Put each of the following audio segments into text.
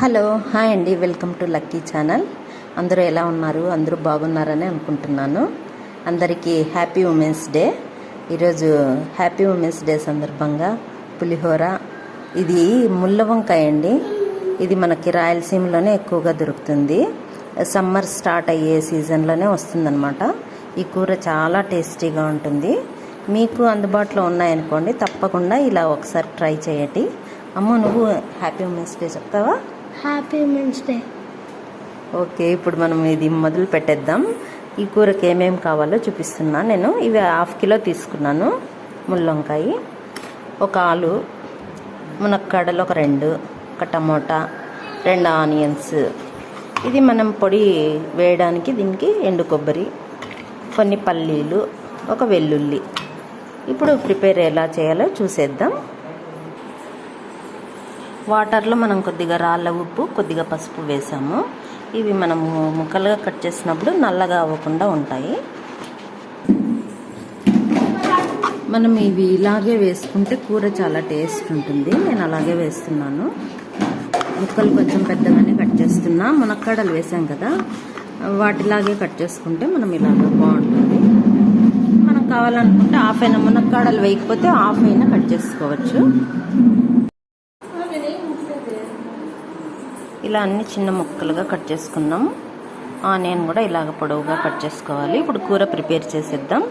Hello hi అండి. Welcome to lucky channel. అందరూ ఎలా ఉన్నారు? అందరూ బాగున్నారని అనుకుంటున్నాను. అందరికీ హ్యాపీ ఉమెన్స్ డే. ఈరోజు హ్యాపీ ఉమెన్స్ డే సందర్భంగా పులిహోర. ఇది ముళ్ళ వంకాయ అండి. ఇది మనకి రాయలసీమలోనే ఎక్కువగా దొరుకుతుంది. సమ్మర్ స్టార్ట్ అయ్యే సీజన్లోనే వస్తుందన్నమాట. ఈ కూర చాలా టేస్టీగా ఉంటుంది. మీకు అందుబాటులో ఉన్నాయనుకోండి తప్పకుండా ఇలా ఒకసారి ట్రై చేయండి. అమ్మ నువ్వు హ్యాపీ ఉమెన్స్ డే చెప్తావా? హ్యాపీ ఉమెన్స్ డే ఓకే ఇప్పుడు మనం ఇది మొదలు పెట్టేద్దాం. ఈ కూరకి ఏమేమి కావాలో చూపిస్తున్నాను నేను ఇవి హాఫ్ కిలో తీసుకున్నాను ముల్లొంకాయ ఒక ఆలు మునక్కాడలు ఒక రెండు ఒక టమోటా రెండు ఆనియన్స్. ఇది మనం పొడి వేయడానికి దీనికి ఎండు కొబ్బరి కొన్ని పల్లీలు ఒక వెల్లుల్లి. ఇప్పుడు ప్రిపేర్ ఎలా చేయాలో చూసేద్దాం. వాటర్లో మనం కొద్దిగా రాళ్ళ ఉప్పు కొద్దిగా పసుపు వేసాము. ఇవి మనము ముక్కలుగా కట్ చేసినప్పుడు నల్లగా అవ్వకుండా ఉంటాయి. మనం ఇవి ఇలాగే వేసుకుంటే కూర చాలా టేస్ట్ ఉంటుంది. నేను అలాగే వేస్తున్నాను. ముక్కలు కొంచెం పెద్దగానే కట్ చేస్తున్నా. మునక్కాడలు వేసాం కదా వాటిలాగే కట్ చేసుకుంటే మనం ఇలాగ బాగుంటుంది. మనం కావాలనుకుంటే హాఫ్ అయినా మునక్కాడలు వేయకపోతే హాఫ్ అయినా కట్ చేసుకోవచ్చు. ఇలా అన్ని చిన్న ముక్కలుగా కట్ చేసుకున్నాం ఆనియన్ కూడా ఇలాగ పొడవుగా కట్ చేసుకోవాలి. ఇప్పుడు కూర ప్రిపేర్ చేసేద్దాం.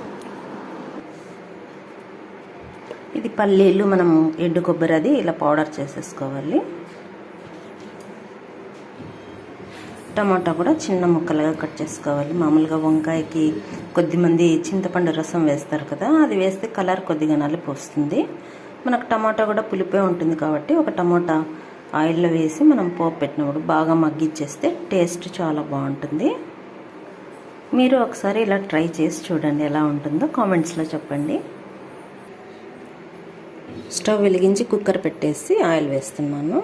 ఇది పల్లీలు మనం ఎండు కొబ్బరి అది ఇలా పౌడర్ చేసేసుకోవాలి. టమాటా కూడా చిన్న ముక్కలుగా కట్ చేసుకోవాలి. మామూలుగా వంకాయకి కొద్దిమంది చింతపండు రసం వేస్తారు కదా అది వేస్తే కలర్ కొద్దిగా నలిపి వస్తుంది. మనకు టమాటా కూడా పులిపే ఉంటుంది కాబట్టి ఒక టమాటా ఆయిల్లో వేసి మనం పోపు పెట్టినప్పుడు బాగా మగ్గిచ్చేస్తే టేస్ట్ చాలా బాగుంటుంది. మీరు ఒకసారి ఇలా ట్రై చేసి చూడండి ఎలా ఉంటుందో కామెంట్స్లో చెప్పండి. స్టవ్ వెలిగించి కుక్కర్ పెట్టేసి ఆయిల్ వేస్తున్నాను.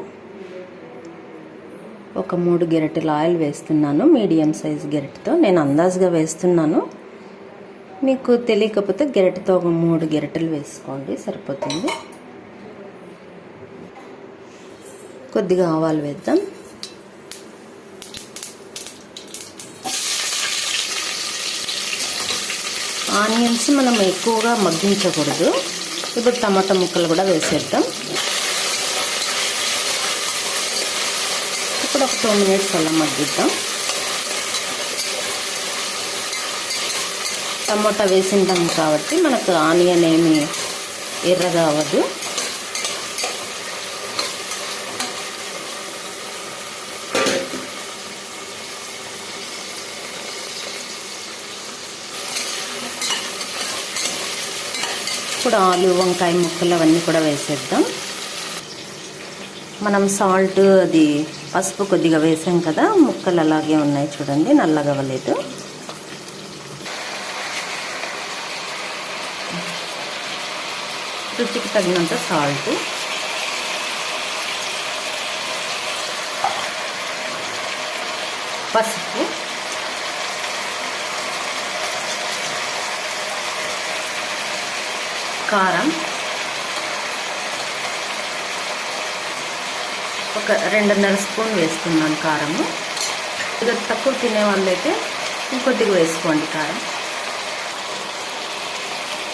ఒక మూడు గెరటెల ఆయిల్ వేస్తున్నాను. మీడియం సైజ్ గెరటితో నేను అందాజుగా వేస్తున్నాను. మీకు తెలియకపోతే గెరటితో ఒక మూడు గెరటలు వేసుకోండి సరిపోతుంది. కొద్దిగా ఆవాలు వేద్దాం. ఆనియన్స్ మనం ఎక్కువగా మగ్గించకూడదు. ఇప్పుడు టమాటా ముక్కలు కూడా వేసేద్దాం. ఇప్పుడు ఒక టూ మినిట్స్ అలా మగ్గిద్దాం. టమాటా వేసింటాం కాబట్టి మనకు ఆనియన్ ఏమి ఎర్రగా అవ్వదు. ఇప్పుడు ఆలు వంకాయ ముక్కలు అవన్నీ కూడా వేసేద్దాం. మనం సాల్ట్ అది పసుపు కొద్దిగా వేసాం కదా ముక్కలు అలాగే ఉన్నాయి చూడండి నల్లగవ్వలేదు రుచికి తగినంత సాల్ట్. పసుపు. కారం ఒక రెండున్నర స్పూన్ వేసుకున్నాను కారము. ఇక తక్కువ తినే వాళ్ళైతే ఇంకొద్దిగా వేసుకోండి కారం.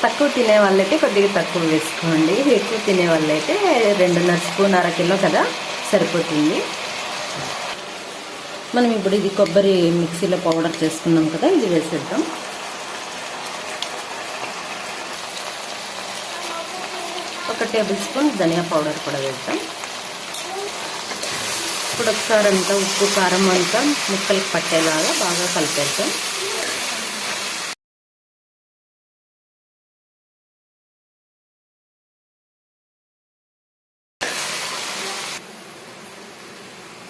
తక్కువ తినే వాళ్ళైతే కొద్దిగా తక్కువ వేసుకోండి. ఎక్కువ తినే వాళ్ళైతే రెండున్నర స్పూన్ అర కిలో కదా సరిపోతుంది. మనం ఇప్పుడు ఇది కొబ్బరి మిక్సీలో పౌడర్ చేసుకున్నాం కదా ఇది వేసేద్దాం. టేబుల్ స్పూన్ ధనియా పౌడర్ కూడా వేద్దాం. ఇప్పుడు ఒకసారి అంతా ఉప్పు కారం అంతా ముక్కలకు పట్టేలాగా బాగా కలిపేద్దాం.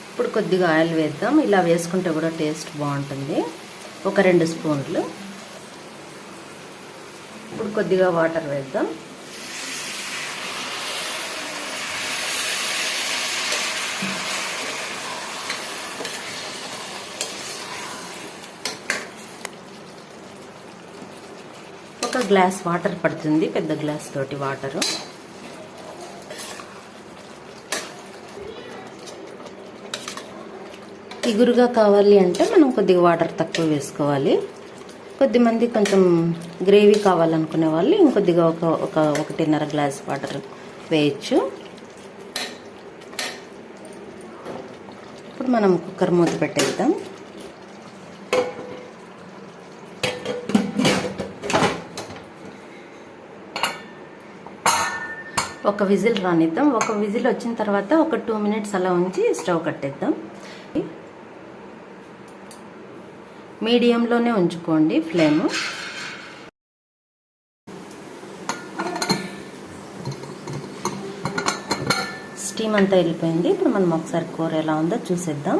ఇప్పుడు కొద్దిగా ఆయిల్ వేద్దాం. ఇలా వేసుకుంటే కూడా టేస్ట్ బాగుంటుంది. ఒక రెండు స్పూన్లు. ఇప్పుడు కొద్దిగా వాటర్ వేద్దాం ఒక గ్లాస్ వాటర్ పడుతుంది పెద్ద గ్లాస్ తోటి వాటరు ఇగురుగా కావాలి అంటే మనం కొద్దిగా వాటర్ తక్కువ వేసుకోవాలి. కొద్దిమంది కొంచెం గ్రేవీ కావాలనుకునే వాళ్ళు ఇంకొద్దిగా ఒక ఒక ఒకటిన్నర గ్లాస్ వాటర్ వేయచ్చు. ఇప్పుడు మనం కుక్కర్ మూత పెట్టేద్దాం. ఒక విజిల్ రానిద్దాం. ఒక విజిల్ వచ్చిన తర్వాత ఒక టూ మినిట్స్ అలా ఉంచి స్టవ్ కట్టేద్దాం. మీడియంలోనే ఉంచుకోండి ఫ్లేమ్. స్టీమ్ అంతా వెళ్ళిపోయింది. ఇప్పుడు మనం ఒకసారి కూర ఎలా ఉందో చూసేద్దాం.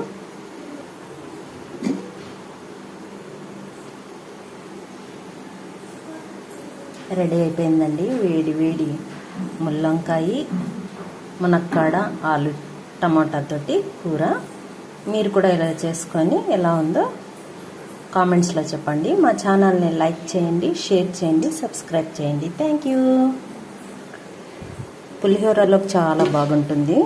రెడీ అయిపోయిందండి. వేడి వేడి. ముల్లంకాయ మునక్కాడ ఆలు టమాటా తోటి కూర. మీరు కూడా ఇలా చేసుకొని ఎలా ఉందో కామెంట్స్లో చెప్పండి. మా ఛానల్ని లైక్ చేయండి షేర్ చేయండి సబ్స్క్రైబ్ చేయండి. Thank you. పులిహోరలో చాలా బాగుంటుంది.